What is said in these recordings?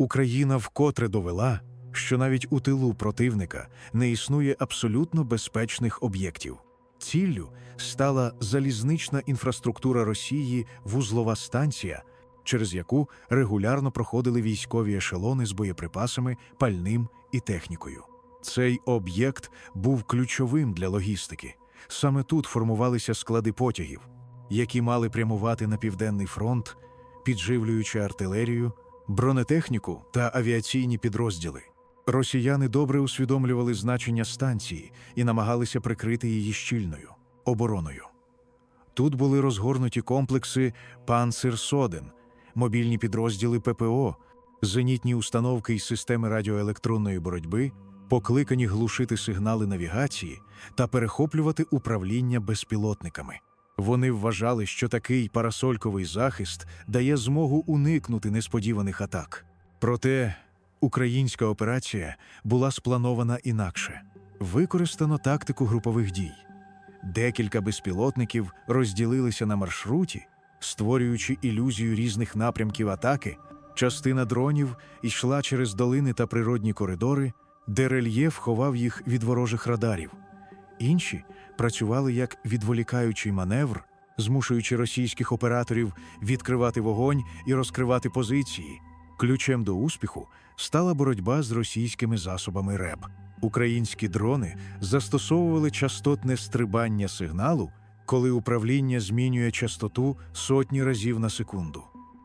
Україна вкотре довела, що навіть у тилу противника не існує абсолютно безпечних об'єктів. Ціллю стала залізнична інфраструктура Росії, вузлова станція, через яку регулярно проходили військові ешелони з боєприпасами, пальним і технікою. Цей об'єкт був ключовим для логістики. Саме тут формувалися склади потягів, які мали прямувати на південний фронт, підживлюючи артилерію, бронетехніку та авіаційні підрозділи. Росіяни добре усвідомлювали значення станції і намагалися прикрити її щільною обороною. Тут були розгорнуті комплекси «Панцер-Соден», мобільні підрозділи ППО, зенітні установки із системи радіоелектронної боротьби, покликані глушити сигнали навігації та перехоплювати управління безпілотниками. Вони вважали, що такий парасольковий захист дає змогу уникнути несподіваних атак. Проте українська операція була спланована інакше. Використано тактику групових дій. Декілька безпілотників розділилися на маршруті, створюючи ілюзію різних напрямків атаки. Частина дронів йшла через долини та природні коридори, де рельєф ховав їх від ворожих радарів. Інші працювали як відволікаючий маневр, змушуючи російських операторів відкривати вогонь і розкривати позиції. Ключем до успіху стала боротьба з російськими засобами РЕП. Українські дрони застосовували частотне стрибання сигналу, коли управління змінює частоту сотні разів на секунду.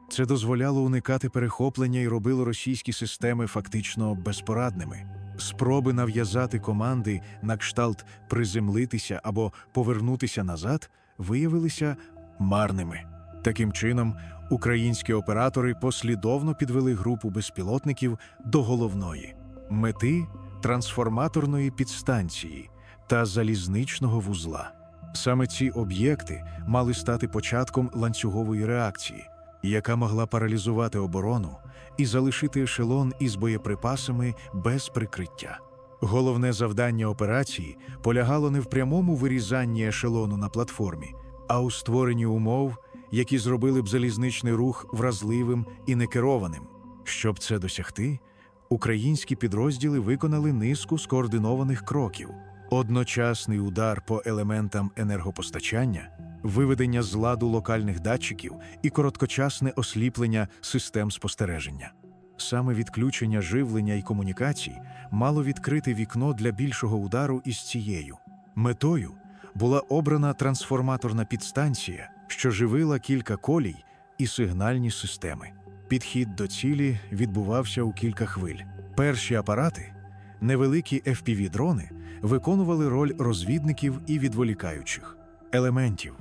Це дозволяло уникати перехоплення і робило російські системи фактично безпорадними. Спроби нав'язати команди на кшталт приземлитися або повернутися назад виявилися марними. Таким чином, українські оператори послідовно підвели групу безпілотників до головної мети трансформаторної підстанції та залізничного вузла. Саме ці об'єкти мали стати початком ланцюгової реакції, яка могла паралізувати оборону і залишити ешелон із боєприпасами без прикриття. Головне завдання операції полягало не в прямому вирізанні ешелону на платформі, а у створенні умов, які зробили б залізничний рух вразливим і некерованим. Щоб це досягти, українські підрозділи виконали низку скоординованих кроків: одночасний удар по елементам енергопостачання, виведення з ладу локальних датчиків і короткочасне осліплення систем спостереження. Саме відключення живлення і комунікацій мало відкрити вікно для більшого удару із цією метою була обрана трансформаторна підстанція, що живила кілька колій і сигнальні системи. Підхід до цілі відбувався у кілька хвиль. Перші апарати, невеликі FPV-дрони, виконували роль розвідників і відволікаючих елементів.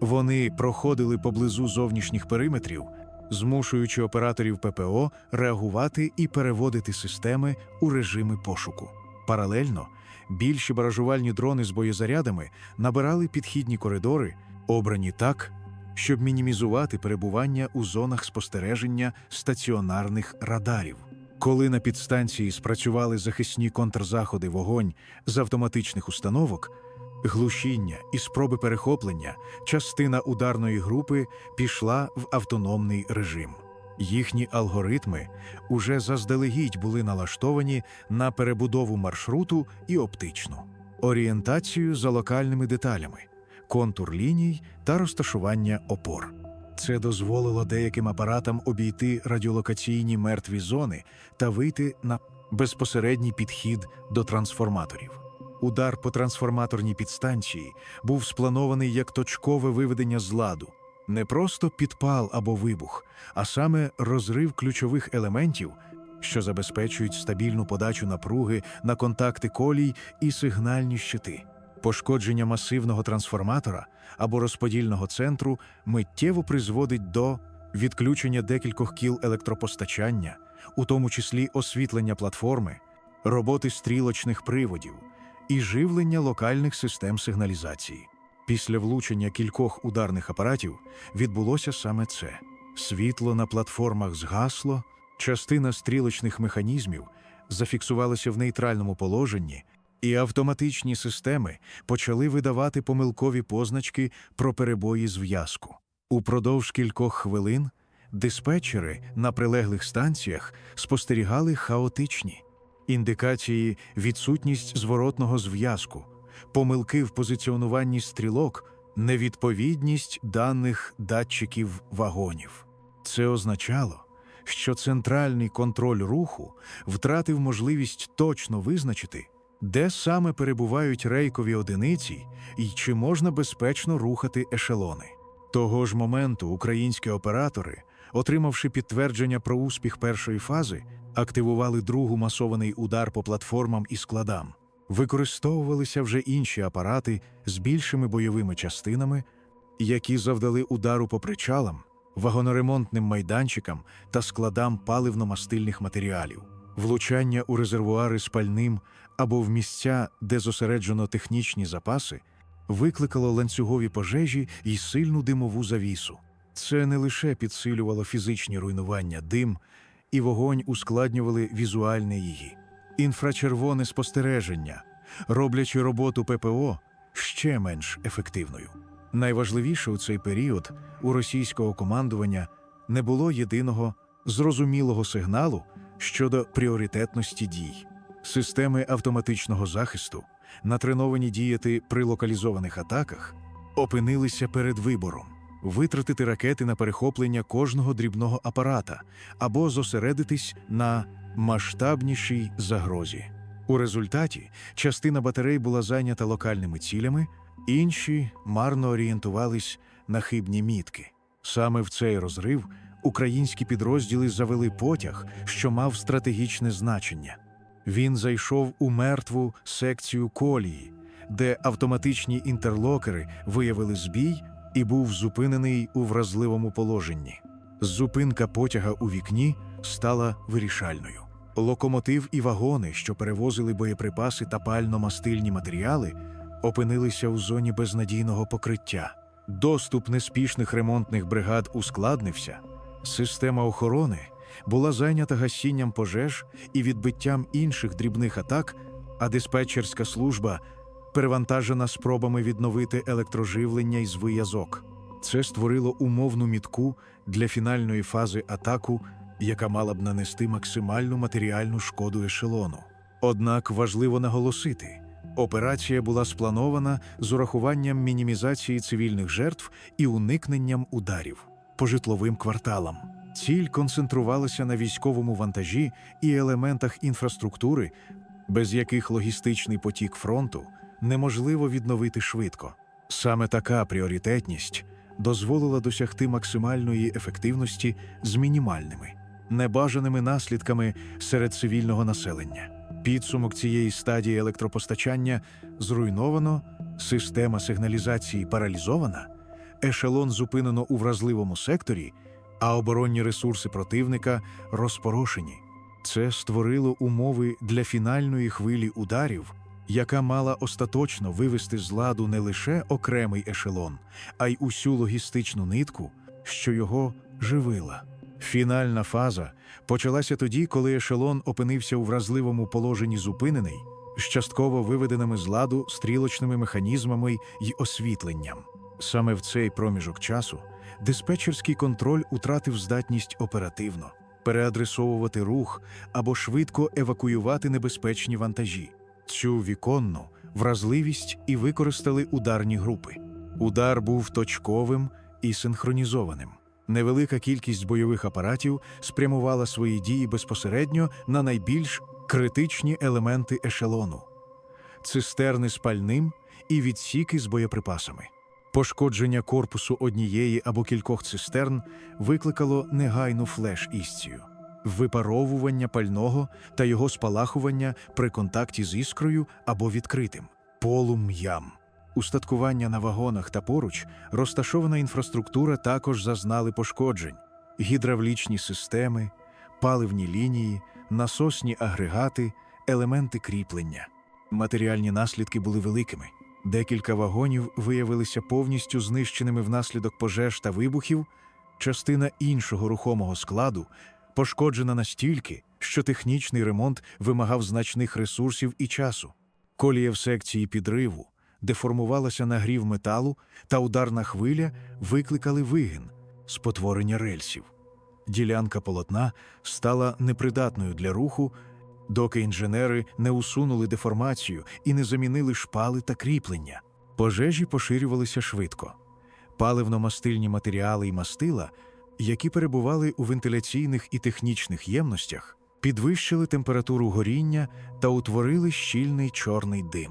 Вони проходили поблизу зовнішніх периметрів, змушуючи операторів ППО реагувати і переводити системи у режими пошуку. Паралельно більші баражувальні дрони з боєзарядами набирали підхідні коридори, обрані так, щоб мінімізувати перебування у зонах спостереження стаціонарних радарів. Коли на підстанції спрацювали захисні контрзаходи вогонь з автоматичних установок, глушіння і спроби перехоплення, частина ударної групи пішла в автономний режим. Їхні алгоритми уже заздалегідь були налаштовані на перебудову маршруту і оптичну, орієнтацію за локальними деталями, контур ліній та розташування опор. Це дозволило деяким апаратам обійти радіолокаційні мертві зони та вийти на безпосередній підхід до трансформаторів. Удар по трансформаторній підстанції був спланований як точкове виведення з ладу, не просто підпал або вибух, а саме розрив ключових елементів, що забезпечують стабільну подачу напруги на контакти колій і сигнальні щити. Пошкодження масивного трансформатора або розподільного центру миттєво призводить до відключення декількох кіл електропостачання, у тому числі освітлення платформи, роботи стрілочних приводів і живлення локальних систем сигналізації. Після влучення кількох ударних апаратів відбулося саме це: світло на платформах згасло, частина стрілочних механізмів зафіксувалася в нейтральному положенні, і автоматичні системи почали видавати помилкові позначки про перебої зв'язку. Упродовж кількох хвилин Диспетчери на прилеглих станціях спостерігали хаотичні індикації відсутність зворотного зв'язку, помилки в позиціонуванні стрілок, невідповідність даних датчиків вагонів. Це означало, що центральний контроль руху втратив можливість точно визначити, де саме перебувають рейкові одиниці і чи можна безпечно рухати ешелони. Того ж моменту українські оператори, отримавши підтвердження про успіх першої фази, активували другу масований удар по платформам і складам. Використовувалися вже інші апарати з більшими бойовими частинами, які завдали удару по причалам, вагоноремонтним майданчикам та складам паливно-мастильних матеріалів, влучання у резервуари з пальним або в місця, де зосереджено технічні запаси, викликало ланцюгові пожежі і сильну димову завісу. Це не лише підсилювало фізичні руйнування, дим і вогонь ускладнювали візуальне її. Інфрачервоне спостереження, роблячи роботу ППО ще менш ефективною. Найважливіше у цей період у російського командування не було єдиного зрозумілого сигналу щодо пріоритетності дій. Системи автоматичного захисту, натреновані діяти при локалізованих атаках, опинилися перед вибором витратити ракети на перехоплення кожного дрібного апарата або зосередитись на масштабнішій загрозі. У результаті частина батарей була зайнята локальними цілями, інші марно орієнтувались на хибні мітки. Саме в цей розрив українські підрозділи завели потяг, що мав стратегічне значення. Він зайшов у мертву секцію колії, де автоматичні інтерлокери виявили збій і був зупинений у вразливому положенні. Зупинка потяга у вікні стала вирішальною. Локомотив і вагони, що перевозили боєприпаси та пально-мастильні матеріали, опинилися у зоні безнадійного покриття. Доступ неспішних ремонтних бригад ускладнився. Система охорони була зайнята гасінням пожеж і відбиттям інших дрібних атак, а диспетчерська служба перевантажена спробами відновити електроживлення і зв'язок. Це створило умовну мітку для фінальної фази атаку, яка мала б нанести максимальну матеріальну шкоду ешелону. Однак важливо наголосити, операція була спланована з урахуванням мінімізації цивільних жертв і уникненням ударів по житловим кварталам. Ціль концентрувалася на військовому вантажі і елементах інфраструктури, без яких логістичний потік фронту неможливо відновити швидко. Саме така пріоритетність дозволила досягти максимальної ефективності з мінімальними, небажаними наслідками серед цивільного населення. Підсумок цієї стадії електропостачання зруйновано, система сигналізації паралізована, ешелон зупинено у вразливому секторі, а оборонні ресурси противника розпорошені. Це створило умови для фінальної хвилі ударів, яка мала остаточно вивести з ладу не лише окремий ешелон, а й усю логістичну нитку, що його живила. Фінальна фаза почалася тоді, коли ешелон опинився у вразливому положенні зупинений, з частково виведеними з ладу стрілочними механізмами й освітленням. Саме в цей проміжок часу диспетчерський контроль утратив здатність оперативно переадресовувати рух або швидко евакуювати небезпечні вантажі. Цю віконну вразливість і використали ударні групи. Удар був точковим і синхронізованим. Невелика кількість бойових апаратів спрямувала свої дії безпосередньо на найбільш критичні елементи ешелону цистерни з пальним і відсіки з боєприпасами. Пошкодження корпусу однієї або кількох цистерн викликало негайну флеш-істію, випаровування пального та його спалахування при контакті з іскрою або відкритим полум'ям. Устаткування на вагонах та поруч розташована інфраструктура також зазнали пошкоджень: гідравлічні системи, паливні лінії, насосні агрегати, елементи кріплення. Матеріальні наслідки були великими. Декілька вагонів виявилися повністю знищеними внаслідок пожеж та вибухів. Частина іншого рухомого складу пошкоджена настільки, що технічний ремонт вимагав значних ресурсів і часу. Колія в секції підриву, де формувалася нагрів металу та ударна хвиля, викликали вигин, спотворення рельсів. Ділянка полотна стала непридатною для руху, доки інженери не усунули деформацію і не замінили шпали та кріплення. Пожежі поширювалися швидко. Паливно-мастильні матеріали і мастила, які перебували у вентиляційних і технічних ємностях, підвищили температуру горіння та утворили щільний чорний дим.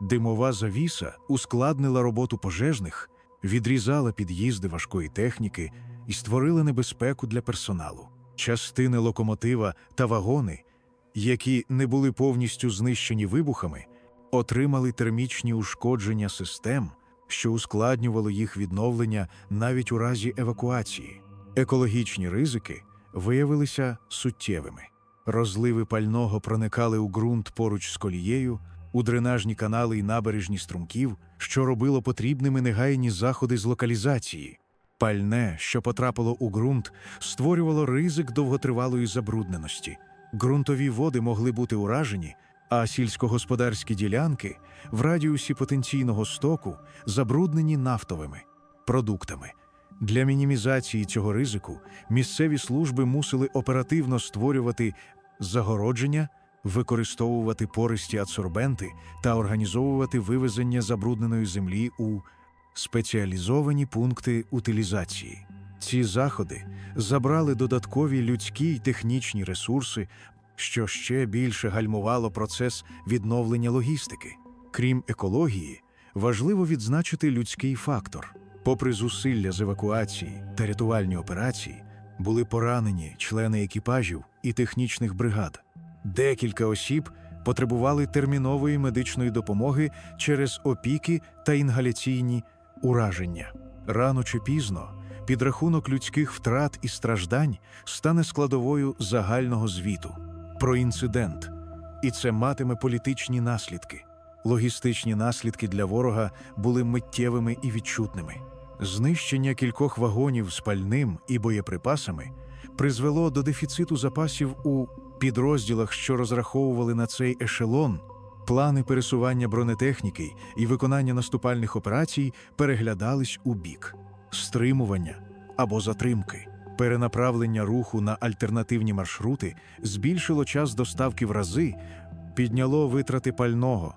Димова завіса ускладнила роботу пожежних, відрізала під'їзди важкої техніки і створила небезпеку для персоналу. Частини локомотива та вагони, які не були повністю знищені вибухами, отримали термічні ушкодження систем, що ускладнювало їх відновлення навіть у разі евакуації. Екологічні ризики виявилися суттєвими. Розливи пального проникали у ґрунт поруч з колією, у дренажні канали і набережні струмків, що робило потрібними негайні заходи з локалізації. Пальне, що потрапило у ґрунт, створювало ризик довготривалої забрудненості. Ґрунтові води могли бути уражені, а сільськогосподарські ділянки в радіусі потенційного стоку забруднені нафтовими продуктами. Для мінімізації цього ризику місцеві служби мусили оперативно створювати загородження, використовувати пористі адсорбенти та організовувати вивезення забрудненої землі у спеціалізовані пункти утилізації. Ці заходи забрали додаткові людські й технічні ресурси, що ще більше гальмувало процес відновлення логістики. Крім екології, важливо відзначити людський фактор. Попри зусилля з евакуації та рятувальні операції, були поранені члени екіпажів і технічних бригад. Декілька осіб потребували термінової медичної допомоги через опіки та інгаляційні ураження. Рано чи пізно підрахунок людських втрат і страждань стане складовою загального звіту про інцидент, і це матиме політичні наслідки. Логістичні наслідки для ворога були миттєвими і відчутними. Знищення кількох вагонів з пальним і боєприпасами призвело до дефіциту запасів у підрозділах, що розраховували на цей ешелон. Плани пересування бронетехніки і виконання наступальних операцій переглядались у бік стримування або затримки. Перенаправлення руху на альтернативні маршрути збільшило час доставки в рази, підняло витрати пального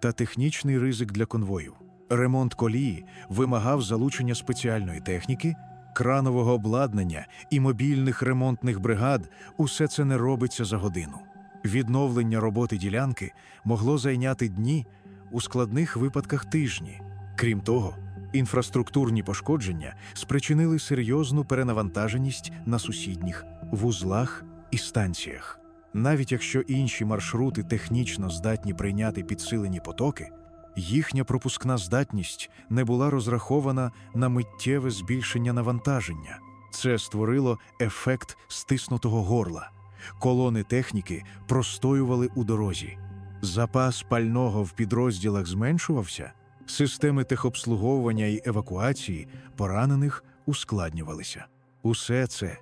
та технічний ризик для конвоїв. Ремонт колії вимагав залучення спеціальної техніки, кранового обладнання і мобільних ремонтних бригад. Усе це не робиться за годину. Відновлення роботи ділянки могло зайняти дні, у складних випадках тижні. Крім того, інфраструктурні пошкодження спричинили серйозну перенавантаженість на сусідніх вузлах і станціях. Навіть якщо інші маршрути технічно здатні прийняти підсилені потоки, їхня пропускна здатність не була розрахована на миттєве збільшення навантаження. Це створило ефект стиснутого горла. Колони техніки простоювали у дорозі. Запас пального в підрозділах зменшувався, системи техобслуговування і евакуації поранених ускладнювалися. Усе це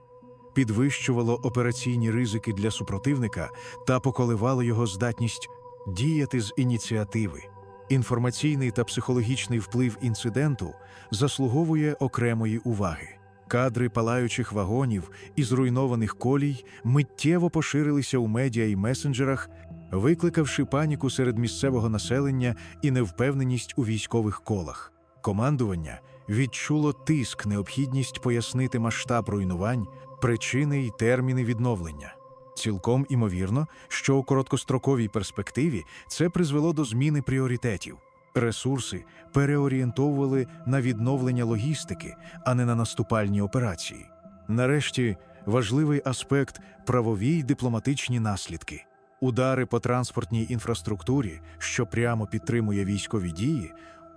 підвищувало операційні ризики для супротивника та поколивало його здатність діяти з ініціативи. Інформаційний та психологічний вплив інциденту заслуговує окремої уваги. Кадри палаючих вагонів і зруйнованих колій миттєво поширилися у медіа і месенджерах, викликавши паніку серед місцевого населення і невпевненість у військових колах. Командування відчуло тиск, необхідність пояснити масштаб руйнувань, причини й терміни відновлення. Цілком імовірно, що у короткостроковій перспективі це призвело до зміни пріоритетів. Ресурси переорієнтовували на відновлення логістики, а не на наступальні операції. Нарешті важливий аспект правові й дипломатичні наслідки. Удари по транспортній інфраструктурі, що прямо підтримує військові дії,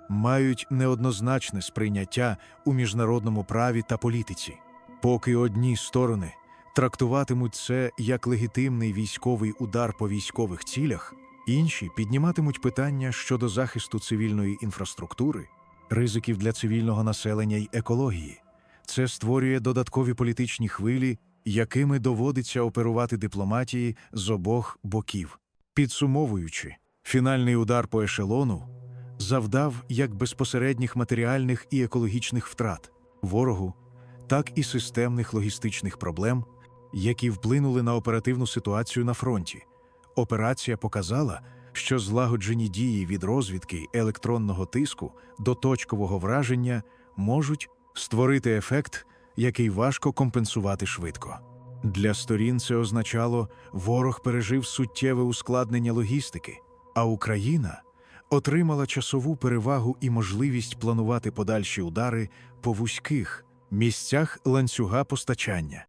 мають неоднозначне сприйняття у міжнародному праві та політиці. Поки одні сторони трактуватимуть це як легітимний військовий удар по військових цілях, інші підніматимуть питання щодо захисту цивільної інфраструктури, ризиків для цивільного населення й екології. Це створює додаткові політичні хвилі, якими доводиться оперувати дипломатії з обох боків. Підсумовуючи, фінальний удар по ешелону завдав як безпосередніх матеріальних і екологічних втрат ворогу. так і системних логістичних проблем, які вплинули на оперативну ситуацію на фронті. Операція показала, що злагоджені дії від розвідки електронного тиску до точкового враження можуть створити ефект, який важко компенсувати швидко. Для сторін це означало, ворог пережив суттєве ускладнення логістики, а Україна отримала часову перевагу і можливість планувати подальші удари по вузьких місцях ланцюга постачання.